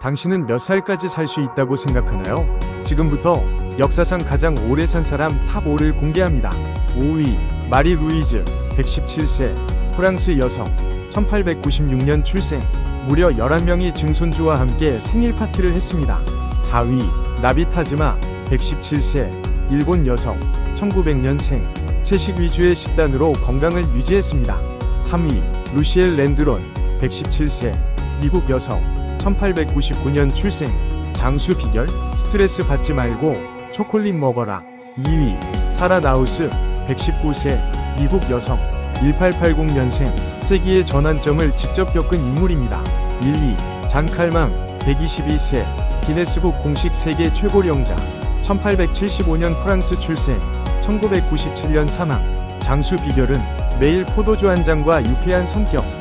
당신은 몇 살까지 살 수 있다고 생각하나요? 지금부터 역사상 가장 오래 산 사람 탑 5를 공개합니다. 5위 마리 루이즈 117세 프랑스 여성 1896년 출생 무려 11명이 증손주와 함께 생일 파티를 했습니다. 4위 나비타즈마 117세 일본 여성 1900년생 채식 위주의 식단으로 건강을 유지했습니다. 3위 루시엘 랜드론 117세 미국 여성 1899년 출생. 장수 비결 스트레스 받지 말고 초콜릿 먹어라. 2위 사라 나우스 119세 미국 여성. 1880년생 세기의 전환점을 직접 겪은 인물입니다. 1위 장칼망 122세 기네스북 공식 세계 최고령자. 1875년 프랑스 출생. 1997년 사망. 장수 비결은 매일 포도주 한 잔과 유쾌한 성격